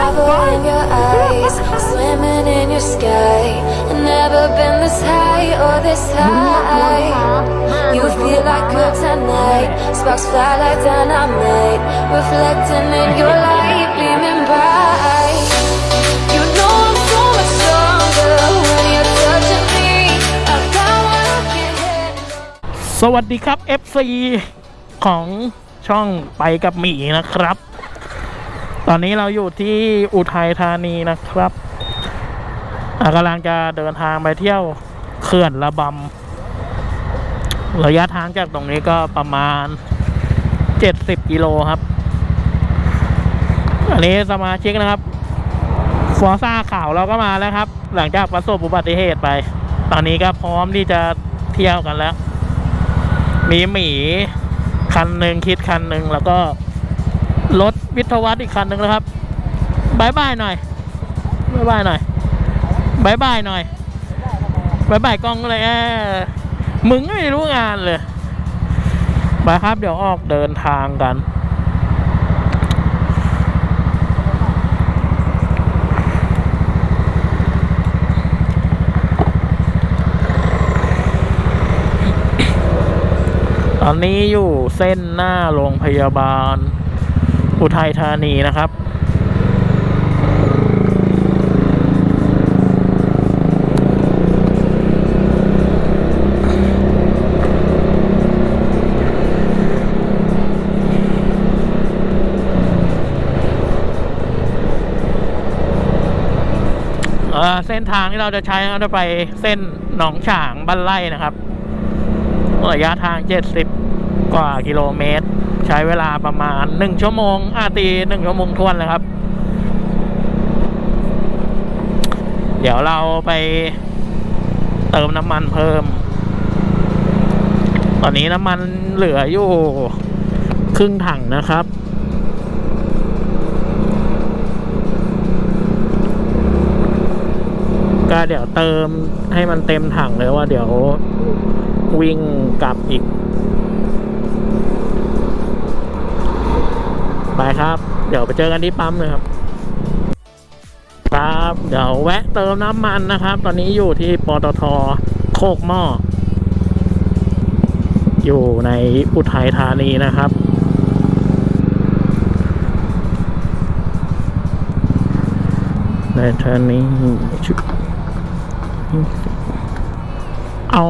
Travel in your eyes, swimming in your sky. Never been this high or this high. You feel like kryptonite, sparks fly like dynamite. Reflecting in your light, beaming bright. You know I'm so much stronger when you're touching me. I got what I can't handle. สวัสดีครับ FC ของช่องไปกับหมีนะครับ ตอนนี้เราอยู่ที่อุทัยธานีนะครับกำลังจะเดินทางไปเที่ยวเขื่อนระบำระยะทางจากตรงนี้ก็ประมาณ70กิโลครับ อันนี้สมาชิกนะครับฟอซ่าข่าวเราก็มาแล้วครับ หลังจากประสบอุบัติเหตุไป ตอนนี้ก็พร้อมที่จะเที่ยวกันแล้ว มีหมีคันหนึ่งคิดคันหนึ่งแล้วก็ รถวิทยวัฒน์อีกคันหนึ่งนะครับบายบายหน่อยบายบายหน่อยบายบายหน่อยบายบายกล้องเลยแอมึงไม่รู้งานเลยไปครับเดี๋ยวออกเดินทางกัน ตอนนี้อยู่เส้นหน้าโรงพยาบาล อุทัยธานีนะครับ เส้นทางที่เราจะใช้เราจะไปเส้นหนองฉางบ้านไร่นะครับระยะทาง 70 กว่ากิโลเมตร ใช้เวลาประมาณ1ชั่วโมงอาตีหนึ่งชั่วโมงทวนเลยครับ เดี๋ยวเราไปเติมน้ำมันเพิ่ม ตอนนี้น้ำมันเหลืออยู่ครึ่งถังนะครับก็เดี๋ยวเติมให้มันเต็มถังเลยว่าเดี๋ยววิ่งกลับอีก ครับ เดี๋ยวไปเจอกันที่ปั๊มเลยครับ ครับ เดี๋ยวแวะเติมน้ำมันนะครับ ตอนนี้อยู่ที่ปตทโคกหม้อ อยู่ในอุทัยธานีนะครับ ในธานีชุเอา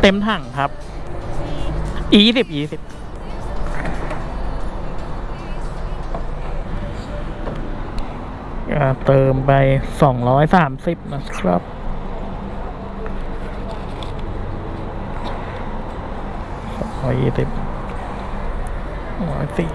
เต็มถังครับอีสิบอีสิบ เติมไปสองร้อยสามสิบนะครับ ร้อยยี่สิบร้อยสี่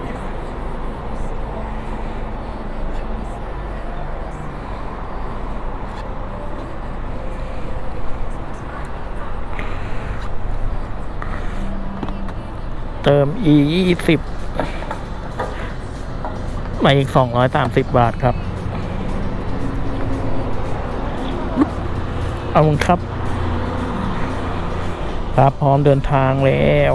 เติม e ยี่สิบมาอีกสองร้อยสามสิบบาทครับ เอาคุณครับ ครับพร้อมเดินทางแล้ว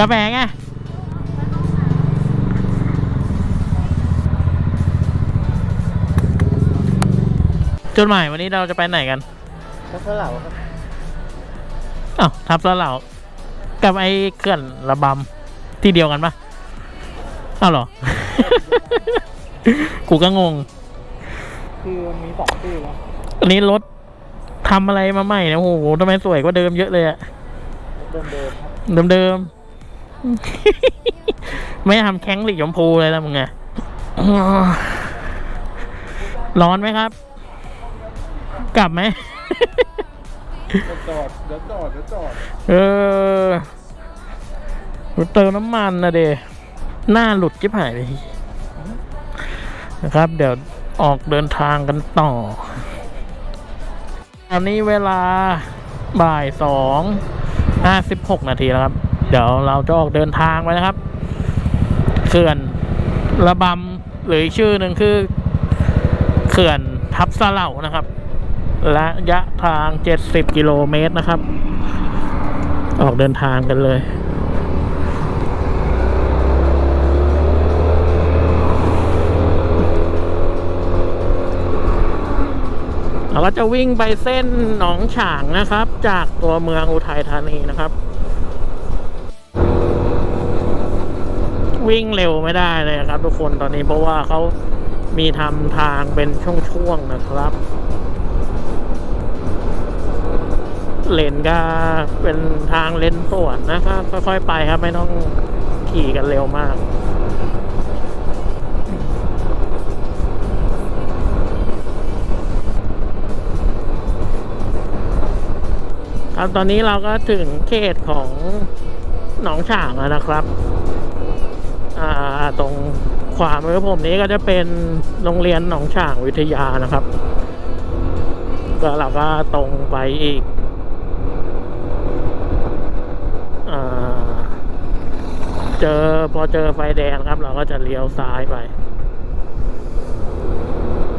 กาแฟไง จุดหมายวันนี้เราจะไปไหนกันแล้วก็เหล่าครับอ้าวทับแล้วเหล่ากับไอ้เขื่อนระบำที่เดียวกันปะอ้าวเหรอ กูก็งง คือมีสองชื่อแล้วอันนี้รถทำอะไรมาใหม่เนี่ยโอ้โหทำไมสวยกว่าเดิมเยอะเลยอะเดิมเดิมๆครับเดิมเดิมๆ ไม่ทำแข้งหลีกชมพูเลยแล้วมึงไงร้อนไหมครับ กลับไหม เดี๋ยวจอดเดี๋ยวจอดเดี๋ยวจอดเออเติมน้ำมันนะเดหน้าหลุดจิบหายเลยนะครับ เดี๋ยวออกเดินทางกันต่อ ตอนนี้เวลาบ่ายสองห้าสิบหกนาทีแล้วครับมีเดี๋ยวเราจะออกเดินทางไปนะครับเขื่อนระบำหรืออีกชื่อหนึ่งคือเขื่อนทับสะเหล่านะครับ ระยะทาง 70 กิโลเมตรนะครับ ออกเดินทางกันเลย เราก็จะวิ่งไปเส้นหนองฉางนะครับ จากตัวเมืองอุทัยธานีนะครับ วิ่งเร็วไม่ได้เลยครับทุกคนตอนนี้เพราะว่าเขามีทำทางเป็นช่วงๆนะครับ เลนก็เป็นทางเลนสวนนะครับค่อยๆไปครับไม่ต้องขี่กันเร็วมากครับตอนนี้เราก็ถึงเขตของหนองฉางแล้วนะครับ ตรงขวามือผมนี้ก็จะเป็นโรงเรียนหนองฉางวิทยานะครับ ก็เราก็ตรงไปอีกอา เจอพอเจอไฟแดงครับ เราก็จะเลี้ยวซ้ายไป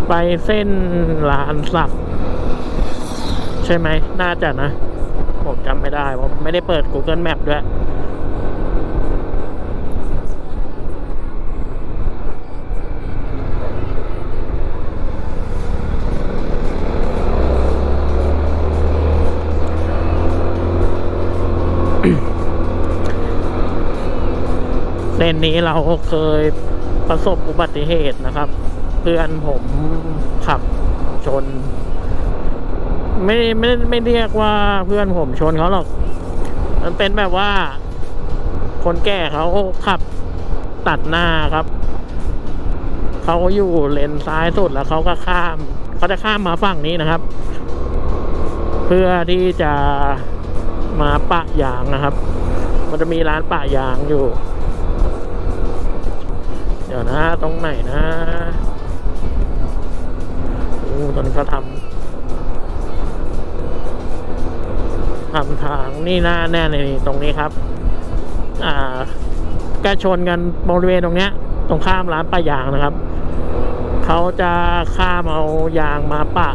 ไปเส้นลานสักใช่ไหม น่าจะนะ ผมจำไม่ได้เพราไม่ได้เปิด Google Map ด้วย นนี้เราเคยประสบอุบัติเหตุนะครับ เพื่อนผมขับชน ไม่ไม่ไม่เรียกว่าเพื่อนผมชนเขาหรอก มันเป็นแบบว่า คนแก่เขาขับตัดหน้าครับ เขาอยู่เลนซ้ายสุดแล้วเขาก็ข้าม เขาจะข้ามมาฝั่งนี้นะครับ เพื่อที่จะมาปะยางนะครับ มันจะมีร้านปะยางอยู่ เดี๋ยวนะตรงไหนนะโอ้ตอนนี้เขาทำทำทางนี่หน้าแน่เลยตรงนี้ครับ อ่าก็ชนกันบริเวณตรงเนี้ย ตรงข้ามร้านปะยางนะครับเขาจะข้ามเอายางมาปะ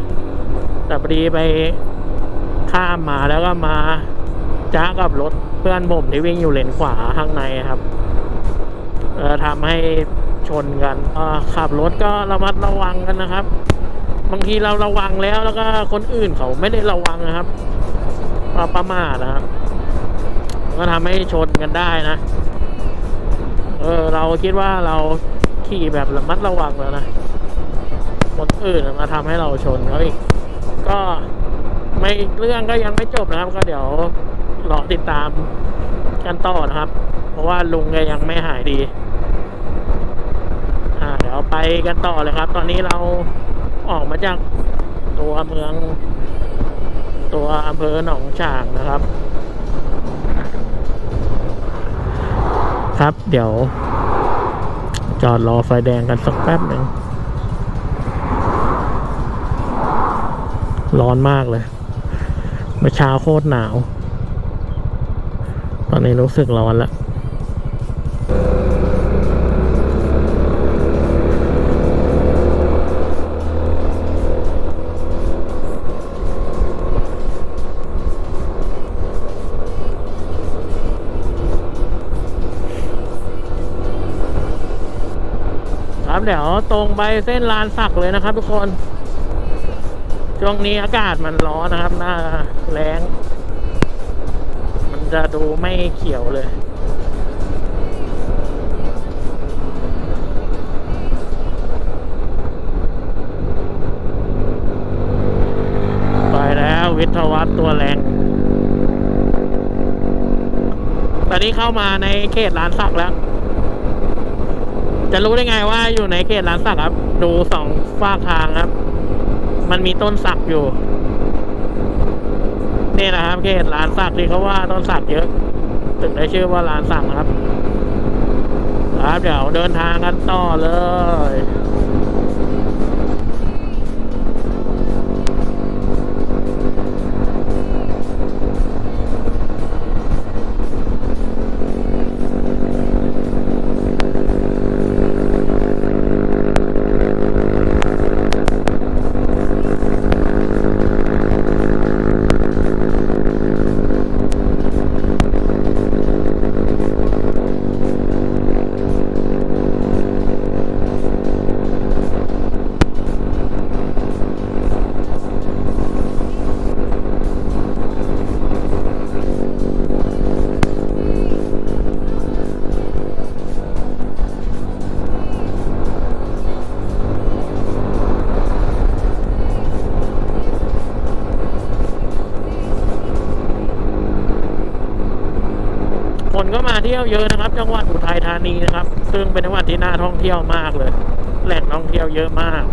แต่พอดีไปข้ามมาแล้วก็มาจ้ากับรถเพื่อนผมที่วิ่งอยู่เลนขวาข้างในครับ เออทำให้ ชนกันขับรถก็ระมัดระวังกันนะครับ บางทีเราระวังแล้วแล้วก็คนอื่นเขาไม่ได้ระวังนะครับประมาทนะครับก็ทำให้ชนกันได้นะ เออเราคิดว่าเราขี่แบบระมัดระวังแล้วนะ คนอื่นมาทำให้เราชนเขาอีก ก็ไม่เรื่องก็ยังไม่จบนะครับ ก็เดี๋ยวรอติดตามกันต่อนะครับ เพราะว่าลุงแกยังไม่หายดี กันต่อเลยครับ ตอนนี้เราออกมาจากตัวเมือง ตัวอำเภอหนองฉางนะครับ ครับเดี๋ยว จอดรอไฟแดงกันสักแป๊บหนึ่งร้อนมากเลยเมื่อเช้าโคตรหนาว ตอนนี้รู้สึกร้อนแล้ว เดี๋ยวตรงไปเส้นลานสักเลยนะครับ ทุกคนช่วงนี้อากาศมันร้อนนะครับ หน้าแรงมันจะดูไม่เขียวเลยไปแล้ววิทยาวัฒน์ตัวแรง ตอนนี้เข้ามาในเขตร้านสักแล้ว จะรู้ได้ไงว่าอยู่ในเขตร้านสักครับ ดูสองฝากทางครับ มันมีต้นสักอยู่นี่นะครับเขตร้านสักที่เขาว่าต้นสักเยอะถึงได้ชื่อว่าร้านสักครับ ครับเดี๋ยวเดินทางกันต่อเลย ที่ยวเยอะนะครับ จังหวัดอุทัยธานีนะครับ ซึ่งเป็นจังหวัดที่น่าท่องเที่ยวมากเลย แหล่งท่องเที่ยวเยอะมาก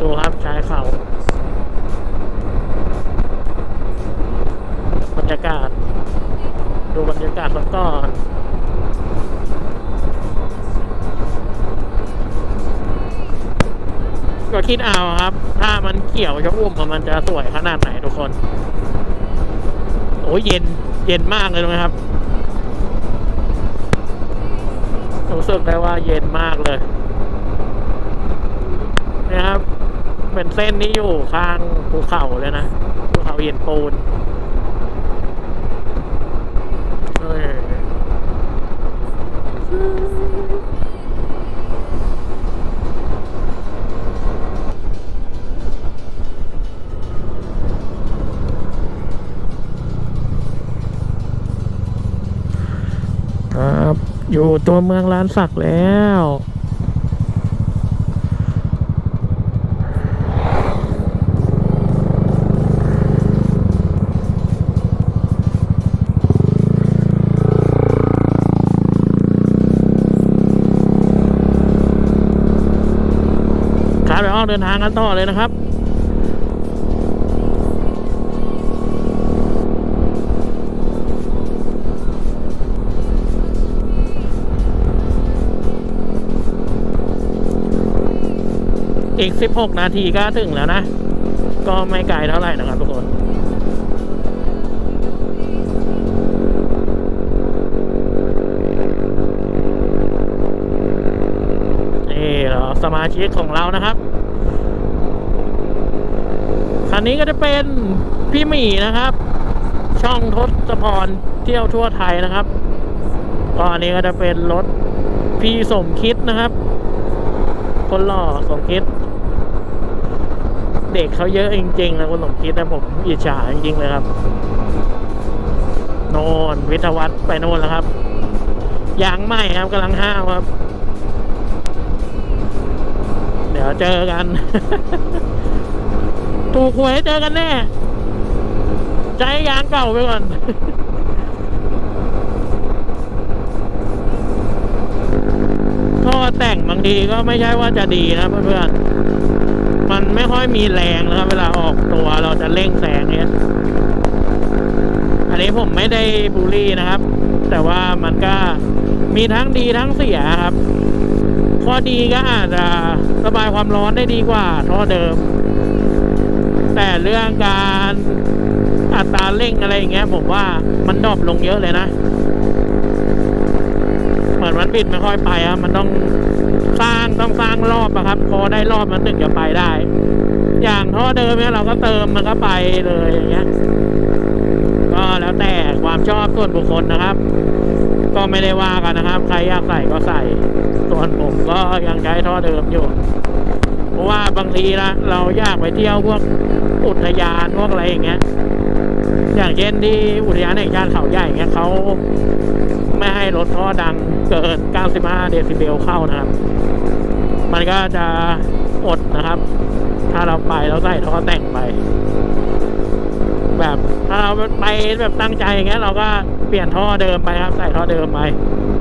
ดูครับชายเขาบรรยากาศ ดูบรรยากาศก่อนก็ก็คิดเอาครับ ถ้ามันเขียวชะอุ่มมันจะสวยขนาดไหนทุกคน โอ้ยเย็น เย็นมากเลยนะครับรู้สึกได้ว่าเย็นมากเลยนะครับ เป็นเส้นนี้อยู่ข้างภูเขาเลยนะภูเขาเย็นปูน อยู่ตัวเมืองลานสักแล้วครับเดี๋ยวออกเดินทางกันต่อเลยนะครับ อีก 16 นาทีก็ถึงแล้วนะ ก็ไม่ไกลเท่าไหร่นะครับทุกคนนี่เหรอสมาชิกของเรานะครับ คันนี้ก็จะเป็นพี่หมีนะครับ ช่องทศพรเที่ยวทั่วไทยนะครับก็อันนี้ก็จะเป็นรถพี่สมคิดนะครับ คนหล่อสมคิด เด็กเขาเยอะจริงๆนะคุณสมคิดนะผมอิจฉาจริงๆเลยครับโนนวิทยาวัฒน์ไปโน่นแล้วครับยางไหมครับกำลังห้าวครับ เดี๋ยวเจอกัน ถูกหวยเจอกันแน่ใจยางเก่าไปก่อนท่อแต่งบางทีก็ไม่ใช่ว่าจะดีนะเพื่อนๆ มันไม่ค่อยมีแรงนะครับ เวลาออกตัวเราจะเร่งแซงเนี้ย อันนี้ผมไม่ได้บูลลี่นะครับ แต่ว่ามันก็มีทั้งดีทั้งเสียครับ ข้อดีก็อาจจะระบายความร้อนได้ดีกว่าท่อเดิม แต่เรื่องการอัตราเร่งอะไรอย่างเงี้ย ผมว่ามันดรอปลงเยอะเลยนะ เหมือนมันบิดไม่ค่อยไปครับมันต้อง สร้างต้องสร้างรอบอะครับ พอได้รอบมันถึงจะไปได้ อย่างท่อเดิมเนี่ยเราก็เติมมันก็ไปเลยอย่างเงี้ย ก็แล้วแต่ความชอบส่วนบุคคลนะครับ ก็ไม่ได้ว่ากันนะครับ ใครอยากใส่ก็ใส่ ส่วนผมก็ยังใช้ท่อเดิมอยู่เพราะว่าบางทีนะเราอยากไปเที่ยวพวกอุทยานพวกอะไรอย่างเงี้ย อย่างเช่นที่อุทยานแห่งชาติเขาใหญ่อย่างเงี้ยเขา ไม่ให้รถท่อดังเกิน 95 เดซิเบลเข้านะครับ มันก็จะอดนะครับ ถ้าเราไปเราใส่ท่อแต่งไป แบบถ้าเราไปแบบตั้งใจอย่างเงี้ยเราก็เปลี่ยนท่อเดิมไปครับ ใส่ท่อเดิมไป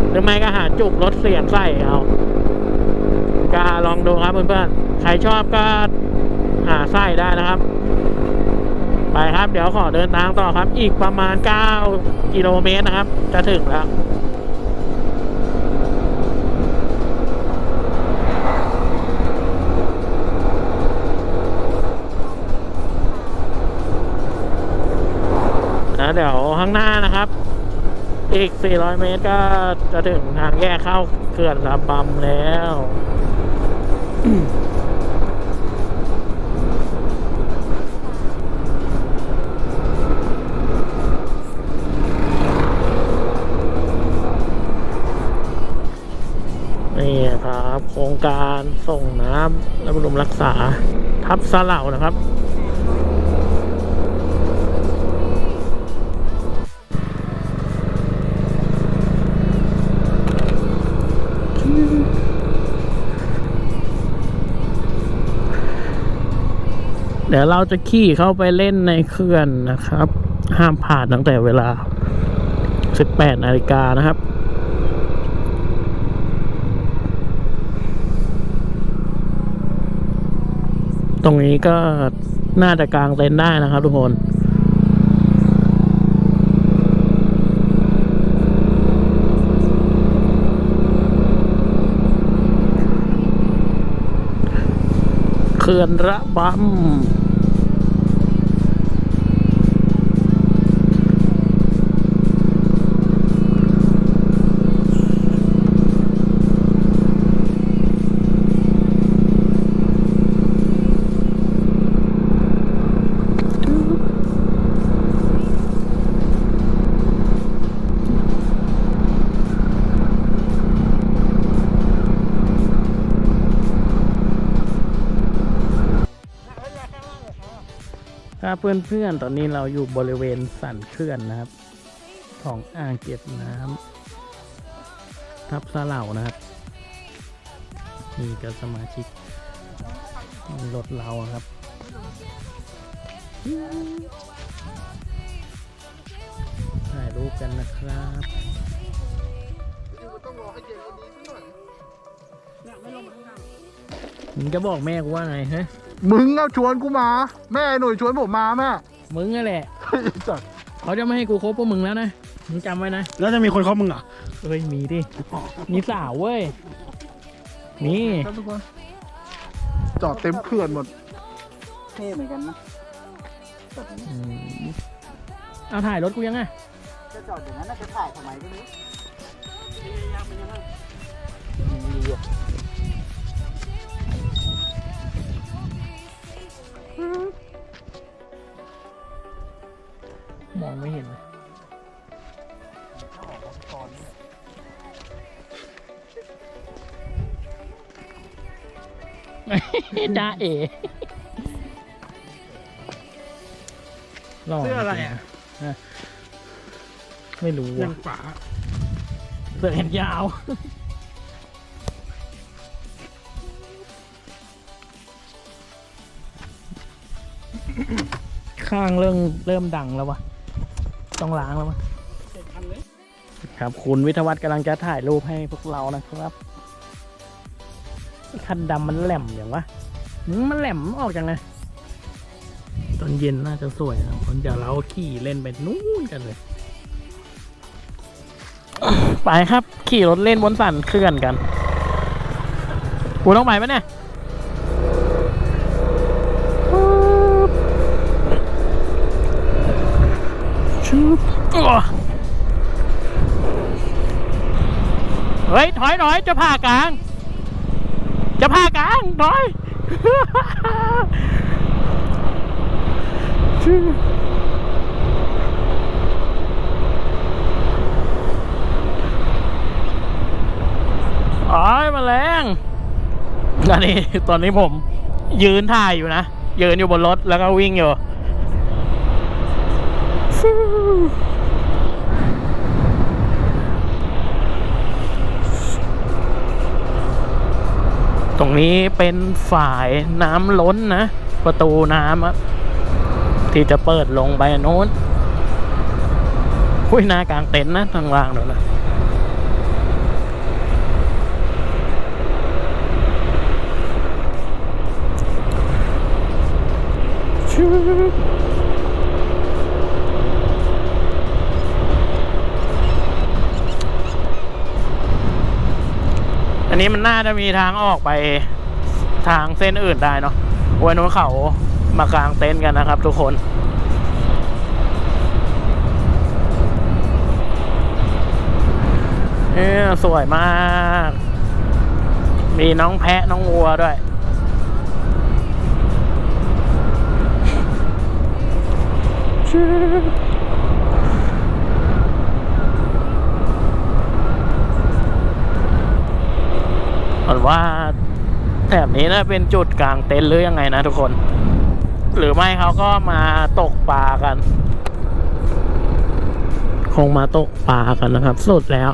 หรือไม่ก็หาจุกลดเสียงใส่เอาก็ลองดูครับเพื่อนๆ ใครชอบก็หาไส้ได้นะครับ ไปครับ เดี๋ยวขอเดินทางต่อครับ อีกประมาณ 9 กิโลเมตรนะครับ จะถึงแล้วนะเดี๋ยวข้างหน้านะครับ อีก 400 เมตรก็จะถึงทางแยกเข้าเขื่อนลำบำแล้ว ครับ โครงการส่งน้ำและบำรุงรักษา ทับสะเหล่านะครับ เดี๋ยวเราจะขี่เข้าไปเล่นในเขื่อนนะครับ ห้ามผ่านตั้งแต่เวลา 18นาฬิกานะครับ ตรงนี้ก็น่าจะกลางเต็นท์ได้นะครับทุกคนเขื่อนระบำ เพื่อนๆ ตอนนี้เราอยู่บริเวณสันเขื่อนนะครับ ของอ่างเก็บน้ำทับสะเหล่านะครับนี่ก็สมาชิกรถเราครับ ถ่ายรูปกันนะครับมึงจะบอกแม่กูว่าไงฮะ มึงเอาชวนกูมา แม่หน่อยชวนผมมาแม่มึงนั่นแหละจัดเขาจะไม่ให้กูคบพวกมึงแล้วนะ มึงจำไว้นะ แล้วจะมีคนเข้ามึงเหรอเอ้ย มีดิ มีสาวเว้ย นี่ ครับทุกคนจอดเต็มเขื่อนหมดเท่เหมือนกันนะอืมเอาถ่ายรถกูยังไงจะจอดอย่างนั้นน่าจะถ่ายทำไมก็ไม่รู้ มองไม่เห็นเลยจ้าเอ๋หล่เสื้ออะไรอะฮะไม่รู้ยัว่ะงฝาเสื้อแขนยาว ข้างเริ่มเริ่มดังแล้ววะต้องล้างแล้ววะครับ คุณวิทวัฒน์กำลังจะถ่ายรูปให้พวกเรานะครับคันดำมันแหลมอย่างวะมันแหลมออกจังเลยตอนเย็นน่าจะสวยนะเพราะเดี๋ยวเราขี่เล่นไปนู่นกันเลย ไปครับ ขี่รถเล่นบนสันเขื่อนกัน กูต้องไปปะเนี่ย เฮ้ยถอยหน่อยจะผ่ากลาง จะผ่ากลางถอยชุบอ้ายแมาแรงอันนี้ตอนนี้ผมยืนถ่ายอยู่นะ ยืนอยู่บนรถแล้วก็วิ่งอยู่ นี้เป็นฝ่ายน้ำล้นนะ ประตูน้ำอะที่จะเปิดลงไปโน้นคุยหน้ากลางเต็นท์นะทางล่างเดี๋ยวนะ อันนี้มันน่าจะมีทางออกไปทางเส้นอื่นได้เนาะวันนู้นเขามากลางเต็นท์กันนะครับ ทุกคนเออสวยมาก มีน้องแพะน้องวัวด้วยเหมือนว่าแถบนี้น่าเป็นจุดกลางเต็นท์หรือยังไงนะทุกคน หรือไม่เขาก็มาตกปลากัน คงมาตกปลากันนะครับ สุดแล้ว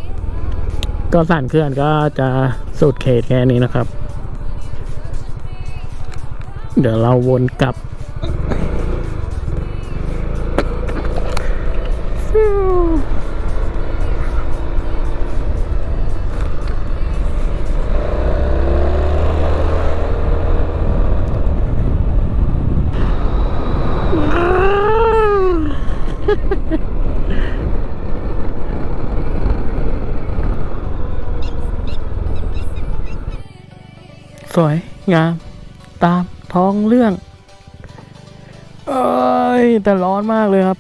ก็สั่นเคลื่อนก็จะสุดเขตแค่นี้นะครับ เดี๋ยวเราวนกลับ วยงาม ตามท้องเรื่อง เอ้ย แต่ร้อนมากเลยครับ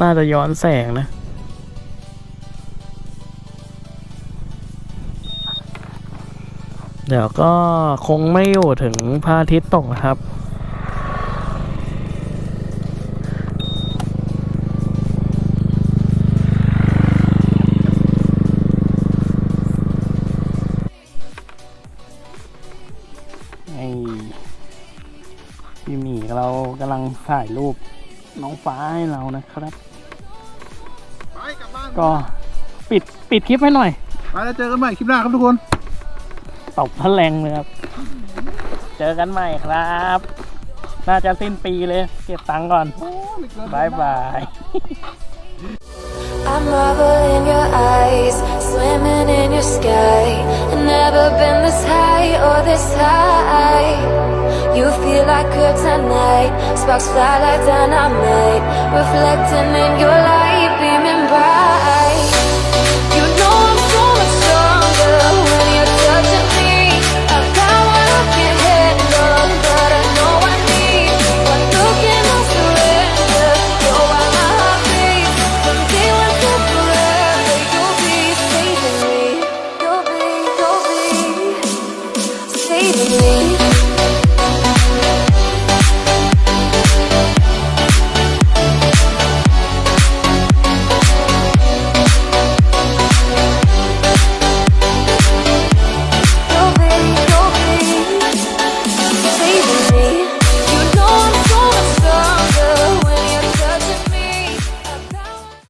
น่าจะย้อนแสงนะ เดี๋ยวก็คงไม่อยู่ถึงพระอาทิตย์ตกครับ กำลังถ่ายรูปน้องฟ้าให้เรานะครับ ไปกลับบ้านก็ปิดปิดคลิปให้หน่อย ไปแล้วเจอกันใหม่คลิปหน้าครับทุกคน ตบพะแรงเลยครับ เจอกันใหม่ครับ น่าจะสิ้นปีเลยเก็บตังค์ก่อนบายบาย I marvel in your eyes, swimming in your sky. I've never been this high or this high. You feel like kryptonite, sparks fly like dynamite, reflecting in your light.